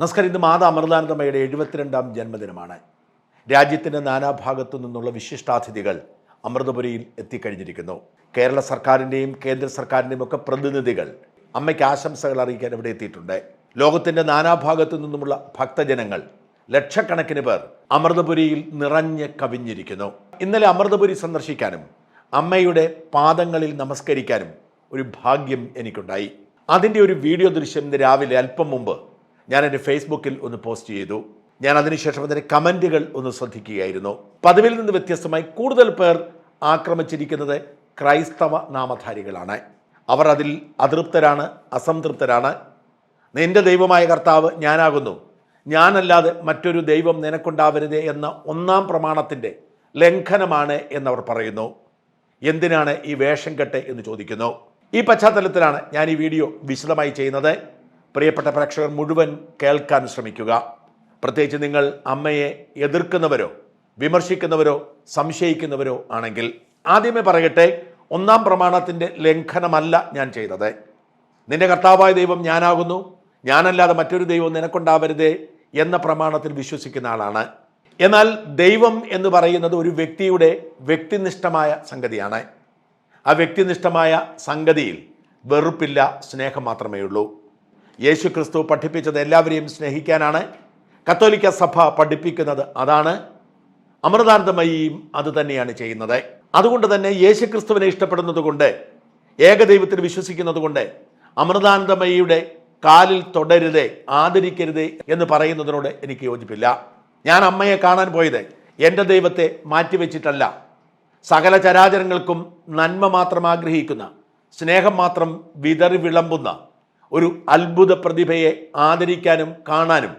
നമസ്കാരം ഇന്ന് മാതാ അമൃതാനന്ദമയുടെ എഴുപത്തിരണ്ടാം ജന്മദിനമാണ്. രാജ്യത്തിന്റെ നാനാഭാഗത്തു നിന്നുള്ള വിശിഷ്ടാതിഥികൾ അമൃതപുരിയിൽ എത്തിക്കഴിഞ്ഞിരിക്കുന്നു. കേരള സർക്കാരിന്റെയും കേന്ദ്ര സർക്കാരിന്റെയും ഒക്കെ പ്രതിനിധികൾ അമ്മയ്ക്ക് ആശംസകൾ അറിയിക്കാൻ ഇവിടെ എത്തിയിട്ടുണ്ട്. ലോകത്തിന്റെ നാനാഭാഗത്തു നിന്നുമുള്ള ഭക്തജനങ്ങൾ ലക്ഷക്കണക്കിന് പേർ അമൃതപുരിയിൽ നിറഞ്ഞ് കവിഞ്ഞിരിക്കുന്നു. ഇന്നലെ അമൃതപുരി സന്ദർശിക്കാനും അമ്മയുടെ പാദങ്ങളിൽ നമസ്കരിക്കാനും ഒരു ഭാഗ്യം എനിക്കുണ്ടായി. അതിന്റെ ഒരു വീഡിയോ ദൃശ്യം രാവിലെ അല്പം മുമ്പ് ഞാൻ എന്റെ ഫേസ്ബുക്കിൽ ഒന്ന് പോസ്റ്റ് ചെയ്തു. ഞാൻ അതിനുശേഷം അതിന്റെ കമന്റുകൾ ഒന്ന് ശ്രദ്ധിക്കുകയായിരുന്നു. പതിവിൽ നിന്ന് വ്യത്യസ്തമായി കൂടുതൽ പേർ ആക്രമിച്ചിരിക്കുന്നത് ക്രൈസ്തവ നാമധാരികളാണ്. അവർ അതിൽ അതൃപ്തരാണ് അസംതൃപ്തരാണ്. നിന്റെ ദൈവമായ കർത്താവ് ഞാനാകുന്നു. ഞാനല്ലാതെ മറ്റൊരു ദൈവം നിനക്കുണ്ടാവരുത് എന്ന ഒന്നാം പ്രമാണത്തിന്റെ ലംഘനമാണ് എന്നവർ പറയുന്നു. എന്തിനാണ് ഈ വേഷം കെട്ട് എന്ന് ചോദിക്കുന്നു. ഈ പശ്ചാത്തലത്തിലാണ് ഞാൻ ഈ വീഡിയോ വിശദമായി ചെയ്യുന്നത്. പ്രിയപ്പെട്ട പ്രേക്ഷകർ മുഴുവൻ കേൾക്കാൻ ശ്രമിക്കുക. പ്രത്യേകിച്ച് നിങ്ങൾ അമ്മയെ എതിർക്കുന്നവരോ വിമർശിക്കുന്നവരോ സംശയിക്കുന്നവരോ ആണെങ്കിൽ ആദ്യമേ പറയട്ടെ ഒന്നാം പ്രമാണത്തിന്റെ ലംഘനമല്ല ഞാൻ ചെയ്തത്. നിന്റെ കർത്താവായ ദൈവം ഞാനാകുന്നു. ഞാനല്ലാതെ മറ്റൊരു ദൈവം നിനക്കുണ്ടാവരുതേ എന്ന പ്രമാണത്തിൽ വിശ്വസിക്കുന്ന ആളാണ്. എന്നാൽ ദൈവം എന്ന് പറയുന്നത് ഒരു വ്യക്തിയുടെ വ്യക്തിനിഷ്ഠമായ സംഗതിയാണ്. ആ വ്യക്തിനിഷ്ഠമായ സംഗതിയിൽ വെറുപ്പില്ല സ്നേഹം മാത്രമേ ഉള്ളൂ യേശു ക്രിസ്തു പഠിപ്പിച്ചത് എല്ലാവരെയും സ്നേഹിക്കാനാണ്. കത്തോലിക്ക സഭ പഠിപ്പിക്കുന്നത് അതാണ്. അമൃതാനന്ദമയിയും അത് തന്നെയാണ് ചെയ്യുന്നത്. അതുകൊണ്ട് തന്നെ യേശു ക്രിസ്തുവിനെ ഇഷ്ടപ്പെടുന്നത് കൊണ്ട് ഏകദൈവത്തിൽ വിശ്വസിക്കുന്നത് കൊണ്ട് അമൃതാനന്ദമയിയുടെ കാലിൽ തുടരുതേ ആദരിക്കരുതേ എന്ന് പറയുന്നതിനോട് എനിക്ക് യോജിപ്പില്ല. ഞാൻ അമ്മയെ കാണാൻ പോയത് എന്റെ ദൈവത്തെ മാറ്റിവെച്ചിട്ടല്ല. സകല ചരാചരങ്ങൾക്കും നന്മ മാത്രം ആഗ്രഹിക്കുന്ന സ്നേഹം മാത്രം വിതറി വിളമ്പുന്ന ഒരു അത്ഭുത പ്രതിഭയെ ആദരിക്കാനും കാണാനും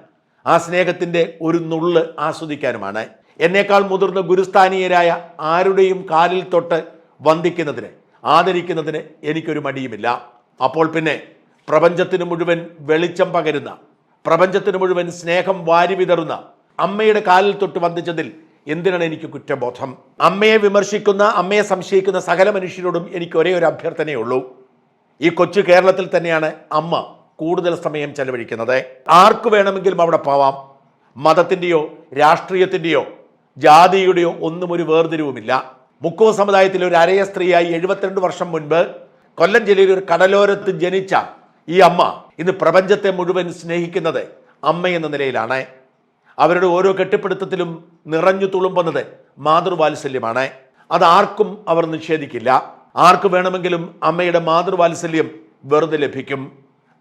ആ സ്നേഹത്തിന്റെ ഒരു നുള്ള് ആസ്വദിക്കാനുമാണ്. എന്നേക്കാൾ മുതിർന്ന ഗുരുസ്ഥാനീയരായ ആരുടെയും കാലിൽ തൊട്ട് വന്ദിക്കുന്നതിന് ആദരിക്കുന്നതിന് എനിക്കൊരു മടിയുമില്ല. അപ്പോൾ പിന്നെ പ്രപഞ്ചത്തിന് മുഴുവൻ വെളിച്ചം പകരുന്ന പ്രപഞ്ചത്തിന് മുഴുവൻ സ്നേഹം വാരി വിതറുന്ന അമ്മയുടെ കാലിൽ തൊട്ട് വന്ദിച്ചതിൽ എന്തിനാണ് എനിക്ക് കുറ്റബോധം? അമ്മയെ വിമർശിക്കുന്ന അമ്മയെ സംശയിക്കുന്ന സകല മനുഷ്യരോടും എനിക്ക് ഒരേ ഒരു അഭ്യർത്ഥനയേ ഉള്ളൂ. ഈ കൊച്ചു കേരളത്തിൽ തന്നെയാണ് അമ്മ കൂടുതൽ സമയം ചെലവഴിക്കുന്നത്. ആർക്ക് വേണമെങ്കിലും അവിടെ പോവാം. മതത്തിന്റെയോ രാഷ്ട്രീയത്തിന്റെയോ ജാതിയുടെയോ ഒന്നും ഒരു വേർതിരിവുമില്ല. മുക്കോ സമുദായത്തിലെ ഒരു അരയ സ്ത്രീയായി എഴുപത്തിരണ്ട് വർഷം മുൻപ് കൊല്ലം ജില്ലയിൽ ഒരു കടലോരത്ത് ജനിച്ച ഈ അമ്മ ഇന്ന് പ്രപഞ്ചത്തെ മുഴുവൻ സ്നേഹിക്കുന്നത് അമ്മ എന്ന നിലയിലാണ്. അവരുടെ ഓരോ കെട്ടിപ്പിടുത്തത്തിലും നിറഞ്ഞു തുളുമ്പുന്നത് മാതൃവാത്സല്യമാണ്. അത് ആർക്കും അവർ നിഷേധിക്കില്ല. ആർക്ക് വേണമെങ്കിലും അമ്മയുടെ മാതൃവാത്സല്യം വെറുതെ ലഭിക്കും.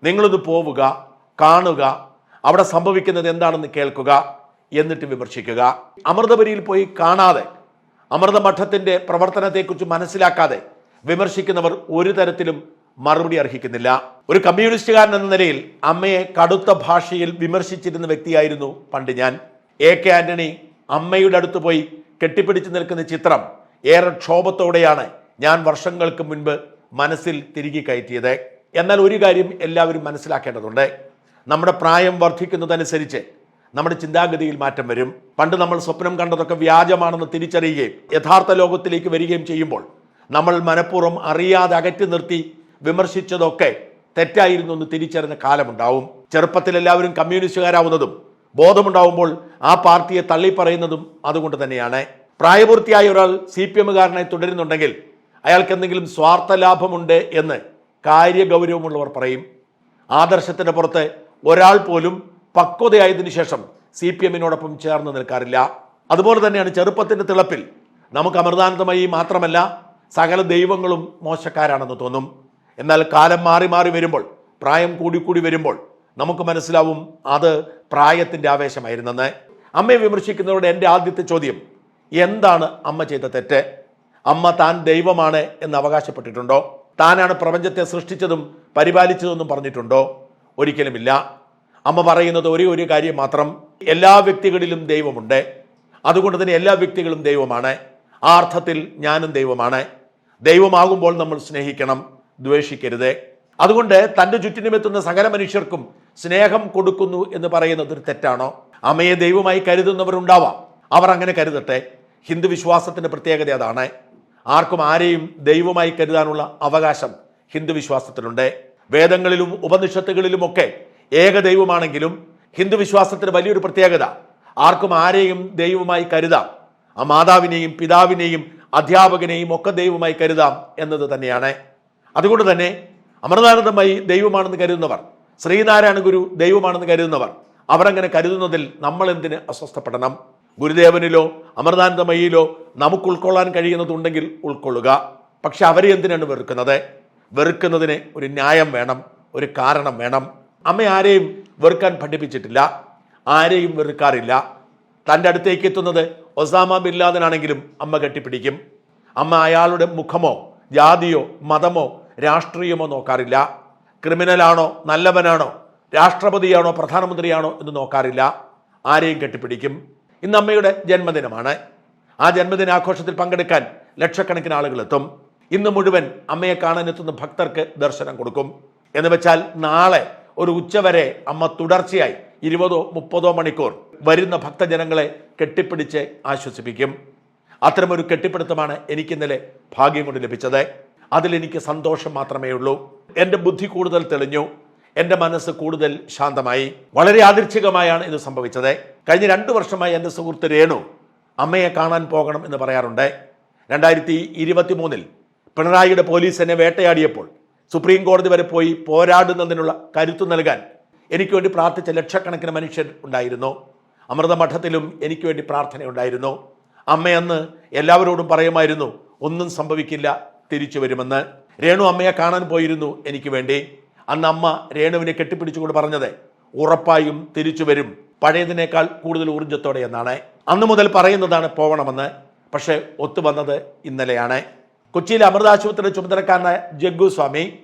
നിങ്ങളൊന്ന് പോവുക കാണുക അവിടെ സംഭവിക്കുന്നത് എന്താണെന്ന് കേൾക്കുക എന്നിട്ട് വിമർശിക്കുക. അമൃതപുരിയിൽ പോയി കാണാതെ അമൃതമഠത്തിന്റെ പ്രവർത്തനത്തെക്കുറിച്ച് മനസ്സിലാക്കാതെ വിമർശിക്കുന്നവർ ഒരു തരത്തിലും മറുപടി അർഹിക്കുന്നില്ല. ഒരു കമ്മ്യൂണിസ്റ്റുകാരൻ എന്ന നിലയിൽ അമ്മയെ കടുത്ത ഭാഷയിൽ വിമർശിച്ചിരുന്ന വ്യക്തിയായിരുന്നു പണ്ട് ഞാൻ. എ കെ ആന്റണി അമ്മയുടെ അടുത്ത് പോയി കെട്ടിപ്പിടിച്ചു നിൽക്കുന്ന ചിത്രം ഏറെ ക്ഷോഭത്തോടെയാണ് ഞാൻ വർഷങ്ങൾക്ക് മുൻപ് മനസ്സിൽ തിരികെ കയറ്റിയത്. എന്നാൽ ഒരു കാര്യം എല്ലാവരും മനസ്സിലാക്കേണ്ടതുണ്ട്. നമ്മുടെ പ്രായം വർദ്ധിക്കുന്നതനുസരിച്ച് നമ്മുടെ ചിന്താഗതിയിൽ മാറ്റം വരും. പണ്ട് നമ്മൾ സ്വപ്നം കണ്ടതൊക്കെ വ്യാജമാണെന്ന് തിരിച്ചറിയുകയും യഥാർത്ഥ ലോകത്തിലേക്ക് വരികയും ചെയ്യുമ്പോൾ നമ്മൾ മനഃപൂർവം അറിയാതെ അകറ്റി നിർത്തി വിമർശിച്ചതൊക്കെ തെറ്റായിരുന്നു എന്ന് തിരിച്ചറിഞ്ഞ കാലമുണ്ടാവും. ചെറുപ്പത്തിൽ എല്ലാവരും കമ്മ്യൂണിസ്റ്റുകാരാവുന്നതും ബോധമുണ്ടാവുമ്പോൾ ആ പാർട്ടിയെ തള്ളിപ്പറയുന്നതും അതുകൊണ്ട് തന്നെയാണ്. പ്രായപൂർത്തിയായ ഒരാൾ സി പി എമ്മുകാരനെ തുടരുന്നുണ്ടെങ്കിൽ അയാൾക്ക് എന്തെങ്കിലും സ്വാർത്ഥ ലാഭമുണ്ട് എന്ന് കാര്യഗൗരവമുള്ളവർ പറയും. ആദർശത്തിന്റെ പുറത്ത് ഒരാൾ പോലും പക്വതയായതിനു ശേഷം സി പി എമ്മിനോടൊപ്പം ചേർന്ന് നിൽക്കാറില്ല. അതുപോലെ തന്നെയാണ് ചെറുപ്പത്തിന്റെ തിളപ്പിൽ നമുക്ക് അമൃതാനന്ദമയി മാത്രമല്ല സകല ദൈവങ്ങളും മോശക്കാരാണെന്ന് തോന്നും. എന്നാൽ കാലം മാറി മാറി വരുമ്പോൾ പ്രായം കൂടിക്കൂടി വരുമ്പോൾ നമുക്ക് മനസ്സിലാവും അത് പ്രായത്തിന്റെ ആവേശമായിരുന്നെന്ന്. അമ്മയെ വിമർശിക്കുന്നവരുടെ എന്റെ ആദ്യത്തെ ചോദ്യം എന്താണ് അമ്മ ചെയ്ത തെറ്റ്? അമ്മ താൻ ദൈവമാണ് എന്ന് അവകാശപ്പെട്ടിട്ടുണ്ടോ? താനാണ് പ്രപഞ്ചത്തെ സൃഷ്ടിച്ചതും പരിപാലിച്ചതെന്നും പറഞ്ഞിട്ടുണ്ടോ? ഒരിക്കലുമില്ല. അമ്മ പറയുന്നത് ഒരേ ഒരു കാര്യം മാത്രം. എല്ലാ വ്യക്തികളിലും ദൈവമുണ്ട്. അതുകൊണ്ട് തന്നെ എല്ലാ വ്യക്തികളും ദൈവമാണ്. ആ അർത്ഥത്തിൽ ഞാനും ദൈവമാണ്. ദൈവമാകുമ്പോൾ നമ്മൾ സ്നേഹിക്കണം ദ്വേഷിക്കരുത്. അതുകൊണ്ട് തന്റെ ചുറ്റിനുമെത്തുന്ന സകല മനുഷ്യർക്കും സ്നേഹം കൊടുക്കുന്നു എന്ന് പറയുന്നത് ഒരു തെറ്റാണോ? അമ്മയെ ദൈവമായി കരുതുന്നവരുണ്ടാവാം. അവർ അങ്ങനെ കരുതട്ടെ. ഹിന്ദു വിശ്വാസത്തിന്റെ പ്രത്യേകത അതാണ്. ആർക്കും ആരെയും ദൈവമായി കരുതാനുള്ള അവകാശം ഹിന്ദു വിശ്വാസത്തിലുണ്ട് വേദങ്ങളിലും ഉപനിഷത്തുകളിലുമൊക്കെ ഏകദൈവമാണെങ്കിലും ഹിന്ദു വിശ്വാസത്തിന് വലിയൊരു പ്രത്യേകത ആർക്കും ആരെയും ദൈവമായി കരുതാം. ആ മാതാവിനെയും പിതാവിനെയും അധ്യാപകനെയും ഒക്കെ ദൈവമായി കരുതാം എന്നത് തന്നെയാണ്. അതുകൊണ്ട് തന്നെ അമൃതാനന്ദമായി ദൈവമാണെന്ന് കരുതുന്നവർ ശ്രീനാരായണ ഗുരു ദൈവമാണെന്ന് കരുതുന്നവർ അവരങ്ങനെ കരുതുന്നതിൽ നമ്മൾ എന്തിന് അസ്വസ്ഥപ്പെടണം? ഗുരുദേവനിലോ അമൃതാനന്ദമയിലോ നമുക്ക് ഉൾക്കൊള്ളാൻ കഴിയുന്നതുണ്ടെങ്കിൽ ഉൾക്കൊള്ളുക. പക്ഷെ അവരെ എന്തിനാണ് വെറുക്കുന്നത്? വെറുക്കുന്നതിന് ഒരു ന്യായം വേണം ഒരു കാരണം വേണം. അമ്മ ആരെയും വെറുക്കാൻ പഠിപ്പിച്ചിട്ടില്ല ആരെയും വെറുക്കാറില്ല. തന്റെ അടുത്തേക്ക് എത്തുന്നത് ഒസാമ ബിൻ ലാദനാണെങ്കിലും അമ്മ കെട്ടിപ്പിടിക്കും. അമ്മ അയാളുടെ മുഖമോ ജാതിയോ മതമോ രാഷ്ട്രീയമോ നോക്കാറില്ല. ക്രിമിനലാണോ നല്ലവനാണോ രാഷ്ട്രപതിയാണോ പ്രധാനമന്ത്രിയാണോ എന്ന് നോക്കാറില്ല. ആരെയും കെട്ടിപ്പിടിക്കും. ഇന്ന് അമ്മയുടെ ജന്മദിനമാണ്. ആ ജന്മദിനാഘോഷത്തിൽ പങ്കെടുക്കാൻ ലക്ഷക്കണക്കിന് ആളുകൾ എത്തും ഇന്ന് മുഴുവൻ അമ്മയെ കാണാനെത്തുന്ന ഭക്തർക്ക് ദർശനം കൊടുക്കും. എന്ന് വെച്ചാൽ നാളെ ഒരു ഉച്ചവരെ അമ്മ തുടർച്ചയായി ഇരുപതോ മുപ്പതോ മണിക്കൂർ വരുന്ന ഭക്തജനങ്ങളെ കെട്ടിപ്പിടിച്ച് ആശ്വസിപ്പിക്കും. അത്തരമൊരു കെട്ടിപ്പിടുത്തമാണ് എനിക്ക് ഇന്നലെ ഭാഗ്യം കൊണ്ട് ലഭിച്ചത്. അതിലെനിക്ക് സന്തോഷം മാത്രമേ ഉള്ളൂ. എന്റെ ബുദ്ധി കൂടുതൽ തെളിഞ്ഞു. എന്റെ മനസ്സ് കൂടുതൽ ശാന്തമായി. വളരെ ആദർശികമായാണ് ഇത് സംഭവിച്ചത്. കഴിഞ്ഞ രണ്ട് വർഷമായി എന്റെ സുഹൃത്ത് രേണു അമ്മയെ കാണാൻ പോകണം എന്ന് പറയാറുണ്ട്. രണ്ടായിരത്തി ഇരുപത്തി മൂന്നിൽ പിണറായിയുടെ പോലീസ് എന്നെ വേട്ടയാടിയപ്പോൾ സുപ്രീം കോടതി വരെ പോയി പോരാടുന്നതിനുള്ള കരുത്തു നൽകാൻ എനിക്ക് വേണ്ടി പ്രാർത്ഥിച്ച ലക്ഷക്കണക്കിന് മനുഷ്യർ ഉണ്ടായിരുന്നു. അമൃതമഠത്തിലും എനിക്ക് വേണ്ടി പ്രാർത്ഥനയുണ്ടായിരുന്നു അമ്മയെന്ന് എല്ലാവരോടും പറയുമായിരുന്നു ഒന്നും സംഭവിക്കില്ല തിരിച്ചു വരുമെന്ന്. രേണു അമ്മയെ കാണാൻ പോയിരുന്നു എനിക്ക് വേണ്ടി. അന്ന് അമ്മ രേണുവിനെ കെട്ടിപ്പിടിച്ചുകൊണ്ട് പറഞ്ഞത് ഉറപ്പായും തിരിച്ചു വരും. പഴയതിനേക്കാൾ കൂടുതൽ ഊർജത്തോടെ എന്നാണ്. അന്ന് മുതൽ പറയുന്നതാണ് പോകണമെന്ന് പക്ഷേ ഒത്തുവന്നത് ഇന്നലെയാണ്. കൊച്ചിയിലെ അമൃത ആശുപത്രിയുടെ ചുമതലക്കാരനായ ജഗ്ഗു സ്വാമി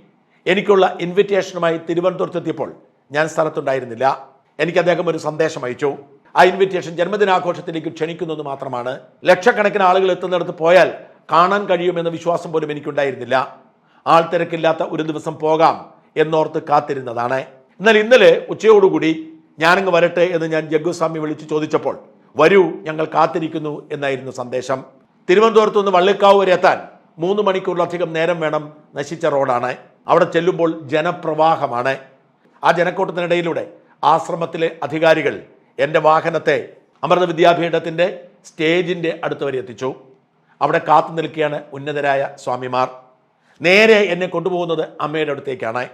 എനിക്കുള്ള ഇൻവിറ്റേഷനുമായി തിരുവനന്തപുരത്തെത്തിയപ്പോൾ ഞാൻ സ്ഥലത്തുണ്ടായിരുന്നില്ല. എനിക്ക് അദ്ദേഹം ഒരു സന്ദേശം അയച്ചു. ആ ഇൻവിറ്റേഷൻ ജന്മദിനാഘോഷത്തിലേക്ക് ക്ഷണിക്കുന്നത് മാത്രമാണ്. ലക്ഷക്കണക്കിന് ആളുകൾ എത്തുന്നിടത്ത് പോയാൽ കാണാൻ കഴിയുമെന്ന വിശ്വാസം പോലും എനിക്കുണ്ടായിരുന്നില്ല. ആൾ തിരക്കില്ലാത്ത ഒരു ദിവസം പോകാം എന്നോർത്ത് കാത്തിരുന്നതാണ്. എന്നാൽ ഇന്നലെ ഉച്ചയോടുകൂടി ഞാനങ്ങ് വരട്ടെ എന്ന് ഞാൻ ജഗ്ഗുസ്വാമി വിളിച്ച് ചോദിച്ചപ്പോൾ വരൂ ഞങ്ങൾ കാത്തിരിക്കുന്നു എന്നായിരുന്നു സന്ദേശം. തിരുവനന്തപുരത്ത് നിന്ന് വള്ളിക്കാവ് വരെ എത്താൻ മൂന്ന് മണിക്കൂറിലധികം നേരം വേണം നശിച്ച റോഡാണ്. അവിടെ ചെല്ലുമ്പോൾ ജനപ്രവാഹമാണ്. ആ ജനക്കൂട്ടത്തിനിടയിലൂടെ ആശ്രമത്തിലെ അധികാരികൾ എന്റെ വാഹനത്തെ അമൃത വിദ്യാപീഠത്തിന്റെ സ്റ്റേജിന്റെ അടുത്ത് വരെ എത്തിച്ചു. അവിടെ കാത്തു നിൽക്കുകയാണ് ഉന്നതരായ സ്വാമിമാർ. നേരെ എന്നെ കൊണ്ടുപോകുന്നത് അമ്മയുടെ അടുത്തേക്കാണ്.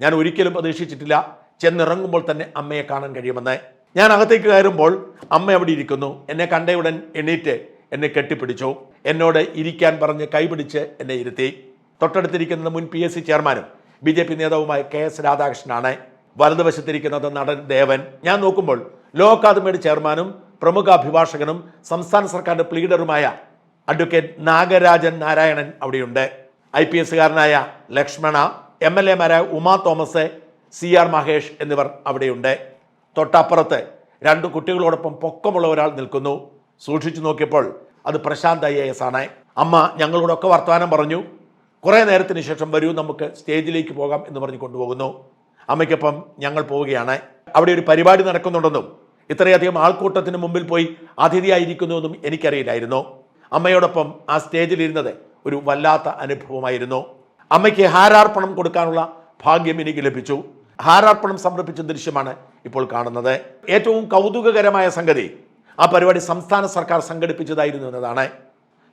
ഞാൻ ഒരിക്കലും പ്രതീക്ഷിച്ചിട്ടില്ല. ചെന്നിറങ്ങുമ്പോൾ തന്നെ അമ്മയെ കാണാൻ കഴിയുമെന്ന്. ഞാൻ അകത്തേക്ക് കയറുമ്പോൾ അമ്മ അവിടെ ഇരിക്കുന്നു. എന്നെ കണ്ടയുടൻ എണീറ്റ് എന്നെ കെട്ടിപ്പിടിച്ചു. എന്നോട് ഇരിക്കാൻ പറഞ്ഞ് കൈപിടിച്ച് എന്നെ ഇരുത്തി. തൊട്ടടുത്തിരിക്കുന്ന മുൻ പി എസ് സി ചെയർമാനും ബി ജെ പി നേതാവുമായ കെ എസ് രാധാകൃഷ്ണനാണ്. വലതുവശത്തിരിക്കുന്നത് നടൻ ദേവൻ. ഞാൻ നോക്കുമ്പോൾ ലോ അക്കാദമിയുടെ ചെയർമാനും പ്രമുഖ അഭിഭാഷകനും സംസ്ഥാന സർക്കാരിന്റെ പ്ലീഡറുമായ അഡ്വക്കേറ്റ് നാഗരാജൻ നാരായണൻ അവിടെയുണ്ട്. ഐ പി എസുകാരനായ ലക്ഷ്മണ എം എൽ എമാരായ ഉമാ തോമസ് സി ആർ മഹേഷ് എന്നിവർ അവിടെയുണ്ട്. തൊട്ടപ്പുറത്ത് രണ്ട് കുട്ടികളോടൊപ്പം പൊക്കമുള്ള ഒരാൾ നിൽക്കുന്നു. സൂക്ഷിച്ചു നോക്കിയപ്പോൾ അത് പ്രശാന്ത് ഐ എ എസ് ആണ്. അമ്മ ഞങ്ങളോടൊക്കെ വർത്തമാനം പറഞ്ഞു കുറേ നേരത്തിന് ശേഷം വരൂ നമുക്ക് സ്റ്റേജിലേക്ക് പോകാം എന്ന് പറഞ്ഞ് കൊണ്ടുപോകുന്നു. അമ്മയ്ക്കൊപ്പം ഞങ്ങൾ പോവുകയാണ്. അവിടെ ഒരു പരിപാടി നടക്കുന്നുണ്ടെന്നും ഇത്രയധികം ആൾക്കൂട്ടത്തിന് മുമ്പിൽ പോയി അതിഥിയായിരിക്കുന്നുവെന്നും എനിക്കറിയില്ലായിരുന്നു. അമ്മയോടൊപ്പം ആ സ്റ്റേജിലിരുന്നത് ഒരു വല്ലാത്ത അനുഭവമായിരുന്നു. അമ്മയ്ക്ക് ഹാരാർപ്പണം കൊടുക്കാനുള്ള ഭാഗ്യം എനിക്ക് ലഭിച്ചു. ഹാരാർപ്പണം സമർപ്പിച്ച ദൃശ്യമാണ് ഇപ്പോൾ കാണുന്നത്. ഏറ്റവും കൗതുകകരമായ സംഗതി ആ പരിപാടി സംസ്ഥാന സർക്കാർ സംഘടിപ്പിച്ചതായിരുന്നു എന്നതാണ്.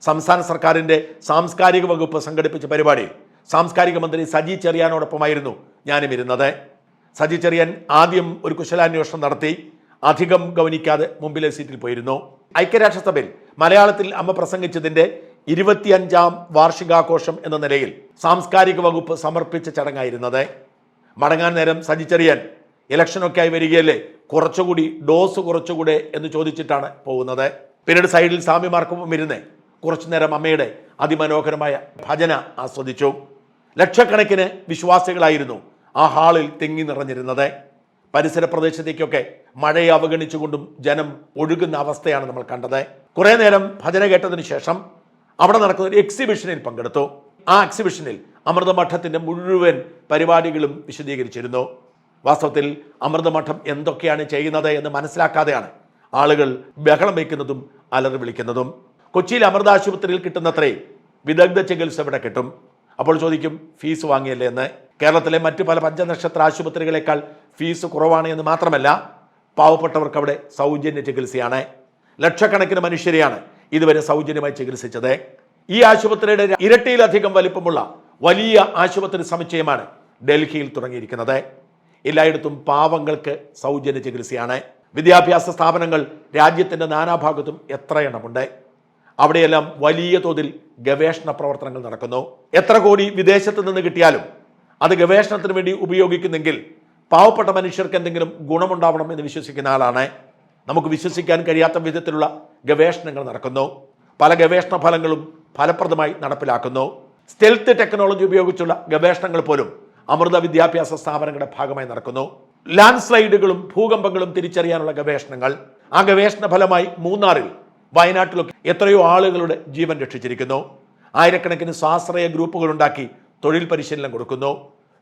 സംസ്ഥാന സർക്കാരിന്റെ സാംസ്കാരിക വകുപ്പ് സംഘടിപ്പിച്ച പരിപാടി സാംസ്കാരിക മന്ത്രി സജി ചെറിയാനോടൊപ്പമായിരുന്നു ഞാനും ഇരുന്നത്. സജി ചെറിയാൻ ആദ്യം ഒരു കുശലാന്വേഷണം നടത്തി അധികം ഗവനിക്കാതെ മുമ്പിലെ സീറ്റിൽ പോയിരുന്നു. ഐക്യരാഷ്ട്രസഭയിൽ മലയാളത്തിൽ അമ്മ പ്രസംഗിച്ചതിന്റെ ഇരുപത്തിയഞ്ചാം വാർഷികാഘോഷം എന്ന നിലയിൽ സാംസ്കാരിക വകുപ്പ് സമർപ്പിച്ച ചടങ്ങായിരുന്നത്. മടങ്ങാൻ നേരം സജി ചെറിയാൻ ഇലക്ഷനൊക്കെ ആയി വരികയല്ലേ? കുറച്ചുകൂടി ഡോസ് കുറച്ചുകൂടെ എന്ന് ചോദിച്ചിട്ടാണ് പോകുന്നത്. പിന്നീട് സൈഡിൽ സ്വാമിമാർക്കൊപ്പം ഇരുന്ന് കുറച്ചു നേരം അമ്മയുടെ അതിമനോഹരമായ ഭജന ആസ്വദിച്ചു. ലക്ഷക്കണക്കിന് വിശ്വാസികളായിരുന്നു ആ ഹാളിൽ തിങ്ങി നിറഞ്ഞിരുന്നത്. പരിസര പ്രദേശത്തേക്കൊക്കെ മഴയെ അവഗണിച്ചുകൊണ്ടും ജനം ഒഴുകുന്ന അവസ്ഥയാണ് നമ്മൾ കണ്ടത്. കുറേ നേരം ഭജന കേട്ടതിന് ശേഷം അവിടെ നടക്കുന്ന ഒരു എക്സിബിഷനിൽ പങ്കെടുത്തു. ആ എക്സിബിഷനിൽ അമൃതമഠത്തിന്റെ മുഴുവൻ പരിപാടികളും വിശദീകരിച്ചിരുന്നു. വാസ്തവത്തിൽ അമൃതമഠം എന്തൊക്കെയാണ് ചെയ്യുന്നത് എന്ന് മനസ്സിലാക്കാതെയാണ് ആളുകൾ ബഹളം വയ്ക്കുന്നതും അലറി വിളിക്കുന്നതും. കൊച്ചിയിൽ അമൃത ആശുപത്രിയിൽ കിട്ടുന്നത്രേ വിദഗ്ധ ചികിത്സ ഇവിടെ കിട്ടും. അപ്പോൾ ചോദിക്കും ഫീസ് വാങ്ങിയല്ലേ എന്ന്? കേരളത്തിലെ മറ്റു പല പഞ്ചനക്ഷത്ര ആശുപത്രികളെക്കാൾ ഫീസ് കുറവാണ് എന്ന് മാത്രമല്ല പാവപ്പെട്ടവർക്ക് അവിടെ സൗജന്യ ചികിത്സയാണ്. ലക്ഷക്കണക്കിന് മനുഷ്യരെയാണ് ഇതുവരെ സൗജന്യമായി ചികിത്സിച്ചത്. ഈ ആശുപത്രിയുടെ ഇരട്ടിയിലധികം വലിപ്പമുള്ള വലിയ ആശുപത്രി സമുച്ചയമാണ് ഡൽഹിയിൽ തുടങ്ങിയിരിക്കുന്നത്. എല്ലായിടത്തും പാവങ്ങൾക്ക് സൗജന്യ ചികിത്സയാണ്. വിദ്യാഭ്യാസ സ്ഥാപനങ്ങൾ രാജ്യത്തിന്റെ നാനാഭാഗത്തും എത്ര എണ്ണമുണ്ട് അവിടെയെല്ലാം വലിയ തോതിൽ ഗവേഷണ പ്രവർത്തനങ്ങൾ നടക്കുന്നു. എത്ര കോടി വിദേശത്ത് നിന്ന് കിട്ടിയാലും അത് ഗവേഷണത്തിന് വേണ്ടി ഉപയോഗിക്കുന്നെങ്കിൽ പാവപ്പെട്ട മനുഷ്യർക്ക് എന്തെങ്കിലും ഗുണമുണ്ടാവണം എന്ന് വിശ്വസിക്കുന്ന ആളാണ്. നമുക്ക് വിശ്വസിക്കാൻ കഴിയാത്ത വിധത്തിലുള്ള ഗവേഷണങ്ങൾ നടക്കുന്നു. പല ഗവേഷണ ഫലങ്ങളും ഫലപ്രദമായി നടപ്പിലാക്കുന്നു. സ്റ്റെൽത്ത് ടെക്നോളജി ഉപയോഗിച്ചുള്ള ഗവേഷണങ്ങൾ പോലും അമൃത വിദ്യാഭ്യാസ സ്ഥാപനങ്ങളുടെ ഭാഗമായി നടക്കുന്നു. ലാൻഡ് സ്ലൈഡുകളും ഭൂകമ്പങ്ങളും തിരിച്ചറിയാനുള്ള ഗവേഷണങ്ങൾ. ആ ഗവേഷണ ഫലമായി മൂന്നാറിൽ വയനാട്ടിലൊക്കെ എത്രയോ ആളുകളുടെ ജീവൻ രക്ഷിച്ചിരിക്കുന്നു. ആയിരക്കണക്കിന് സ്വാശ്രയ ഗ്രൂപ്പുകൾ ഉണ്ടാക്കി തൊഴിൽ പരിശീലനം കൊടുക്കുന്നു.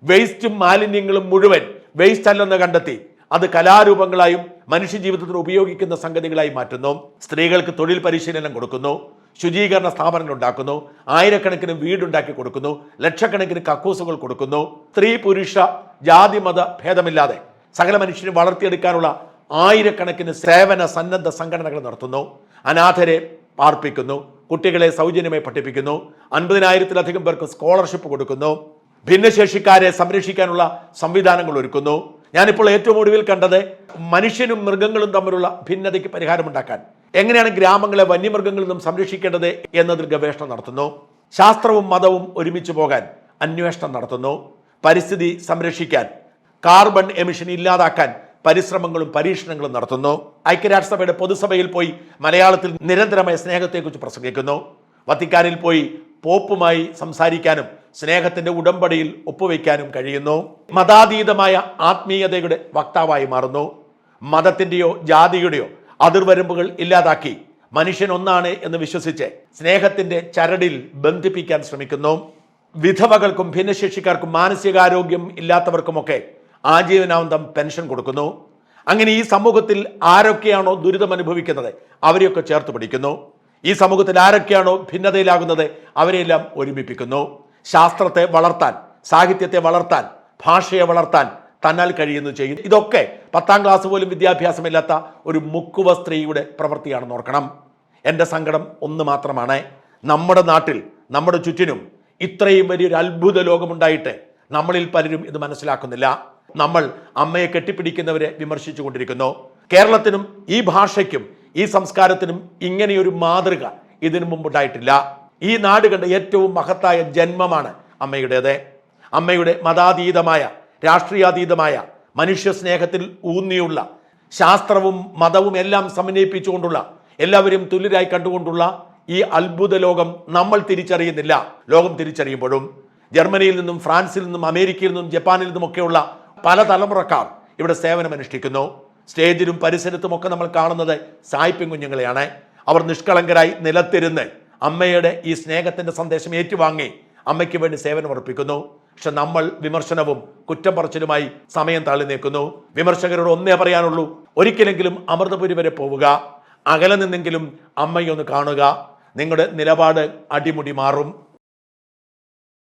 വേസ്റ്റും മാലിന്യങ്ങളും മുഴുവൻ വേസ്റ്റ് അല്ലെന്ന് കണ്ടെത്തി അത് കലാരൂപങ്ങളായും മനുഷ്യജീവിതത്തിന് ഉപയോഗിക്കുന്ന സംഗതികളായി മാറ്റുന്നു. സ്ത്രീകൾക്ക് തൊഴിൽ പരിശീലനം കൊടുക്കുന്നു. ശുചീകരണ സ്ഥാപനങ്ങൾ ഉണ്ടാക്കുന്നു. ആയിരക്കണക്കിന് വീടുണ്ടാക്കി കൊടുക്കുന്നു. ലക്ഷക്കണക്കിന് കക്കൂസുകൾ കൊടുക്കുന്നു. സ്ത്രീ പുരുഷ ജാതി മത ഭേദമില്ലാതെ സകല മനുഷ്യരും വളർത്തിയെടുക്കാനുള്ള ആയിരക്കണക്കിന് സേവന സന്നദ്ധ സംഘടനകൾ നടത്തുന്നു. അനാഥരെ പാർപ്പിക്കുന്നു. കുട്ടികളെ സൗജന്യമായി പഠിപ്പിക്കുന്നു. അൻപതിനായിരത്തിലധികം പേർക്ക് സ്കോളർഷിപ്പ് കൊടുക്കുന്നു. ഭിന്നശേഷിക്കാരെ സംരക്ഷിക്കാനുള്ള സംവിധാനങ്ങൾ ഒരുക്കുന്നു. ഞാനിപ്പോൾ ഏറ്റവും ഒടുവിൽ കണ്ടത് മനുഷ്യനും മൃഗങ്ങളും തമ്മിലുള്ള ഭിന്നതയ്ക്ക് പരിഹാരമുണ്ടാക്കാൻ. എങ്ങനെയാണ് ഗ്രാമങ്ങളെ വന്യമൃഗങ്ങളിൽ നിന്നും സംരക്ഷിക്കേണ്ടത് എന്നതിൽ ഗവേഷണം നടത്തുന്നു. ശാസ്ത്രവും മതവും ഒരുമിച്ച് പോകാൻ അന്വേഷണം നടത്തുന്നു. പരിസ്ഥിതി സംരക്ഷിക്കാൻ കാർബൺ എമിഷൻ ഇല്ലാതാക്കാൻ പരിശ്രമങ്ങളും പരീക്ഷണങ്ങളും നടത്തുന്നു. ഐക്യരാഷ്ട്രസഭയുടെ പൊതുസഭയിൽ പോയി മലയാളത്തിൽ നിരന്തരമായ സ്നേഹത്തെക്കുറിച്ച് പ്രസംഗിക്കുന്നു. വത്തിക്കാനിൽ പോയി പോപ്പുമായി സംസാരിക്കാനും സ്നേഹത്തിന്റെ ഉടമ്പടിയിൽ ഒപ്പുവെക്കാനും കഴിയുന്നു. മതാതീതമായ ആത്മീയതയുടെ വക്താവായി മാറുന്നു. മതത്തിന്റെയോ ജാതിയുടെയോ അതിർവരമ്പുകൾ ഇല്ലാതാക്കി മനുഷ്യൻ ഒന്നാണ് എന്ന് വിശ്വസിച്ച് സ്നേഹത്തിന്റെ ചരടിൽ ബന്ധിപ്പിക്കാൻ ശ്രമിക്കുന്നു. വിധവകൾക്കും ഭിന്നശേഷിക്കാർക്കും മാനസികാരോഗ്യം ഇല്ലാത്തവർക്കുമൊക്കെ ആജീവനാന്തം പെൻഷൻ കൊടുക്കുന്നു. അങ്ങനെ ഈ സമൂഹത്തിൽ ആരൊക്കെയാണോ ദുരിതം അനുഭവിക്കുന്നത് അവരെയൊക്കെ ചേർത്ത് പിടിക്കുന്നു. ഈ സമൂഹത്തിൽ ആരൊക്കെയാണോ ഭിന്നതയിലാകുന്നത് അവരെയെല്ലാം ഒരുമിപ്പിക്കുന്നു. ശാസ്ത്രത്തെ വളർത്താൻ സാഹിത്യത്തെ വളർത്താൻ ഭാഷയെ വളർത്താൻ തന്നാൽ കഴിയുന്നു ചെയ്യുന്നു. ഇതൊക്കെ പത്താം ക്ലാസ് പോലും വിദ്യാഭ്യാസമില്ലാത്ത ഒരു മുക്കുവ സ്ത്രീയുടെ പ്രവൃത്തിയാണെന്ന് ഓർക്കണം. എന്റെ സങ്കടം ഒന്ന് മാത്രമാണ്. നമ്മുടെ നാട്ടിൽ നമ്മുടെ ചുറ്റിനും ഇത്രയും വലിയൊരു അത്ഭുത ലോകമുണ്ടായിട്ട് നമ്മളിൽ പലരും ഇത് മനസ്സിലാക്കുന്നില്ല. നമ്മൾ അമ്മയെ കെട്ടിപ്പിടിക്കുന്നവരെ വിമർശിച്ചു കൊണ്ടിരിക്കുന്നു കേരളത്തിനും ഈ ഭാഷയ്ക്കും ഈ സംസ്കാരത്തിനും ഇങ്ങനെയൊരു മാതൃക ഇതിനു മുമ്പുണ്ടായിട്ടില്ല. ഈ നാട് കണ്ട ഏറ്റവും മഹത്തായ ജന്മമാണ് അമ്മയുടേത്. അമ്മയുടെ മതാതീതമായ രാഷ്ട്രീയാതീതമായ മനുഷ്യ സ്നേഹത്തിൽ ഊന്നിയുള്ള ശാസ്ത്രവും മതവും എല്ലാം സമന്വയിപ്പിച്ചുകൊണ്ടുള്ള എല്ലാവരും തുല്യരായി കണ്ടുകൊണ്ടുള്ള ഈ അത്ഭുത ലോകം നമ്മൾ തിരിച്ചറിയുന്നില്ല. ലോകം തിരിച്ചറിയുമ്പോഴും ജർമ്മനിയിൽ നിന്നും ഫ്രാൻസിൽ നിന്നും അമേരിക്കയിൽ നിന്നും ജപ്പാനിൽ നിന്നും നിന്നുമൊക്കെയുള്ള പല തലമുറക്കാർ ഇവിടെ സേവനം അനുഷ്ഠിക്കുന്നു സ്റ്റേജിലും പരിസരത്തും ഒക്കെ നമ്മൾ കാണുന്നത് സായിപ്പൻ കുഞ്ഞുങ്ങളെയാണ്. അവർ നിഷ്കളങ്കരായി നിലത്തിരുന്ന് അമ്മയുടെ ഈ സ്നേഹത്തിന്റെ സന്ദേശം ഏറ്റുവാങ്ങി അമ്മയ്ക്ക് വേണ്ടി സേവനം അർപ്പിക്കുന്നു. പക്ഷെ നമ്മൾ വിമർശനവും കുറ്റം പറച്ചിലുമായി സമയം തള്ളി നീക്കുന്നു. വിമർശകരോട് ഒന്നേ പറയാനുള്ളൂ ഒരിക്കലെങ്കിലും അമൃതപുരി വരെ പോവുക. അകലെ നിന്നെങ്കിലും അമ്മയൊന്ന് കാണുക. നിങ്ങളുടെ നിലപാട് അടിമുടി മാറും.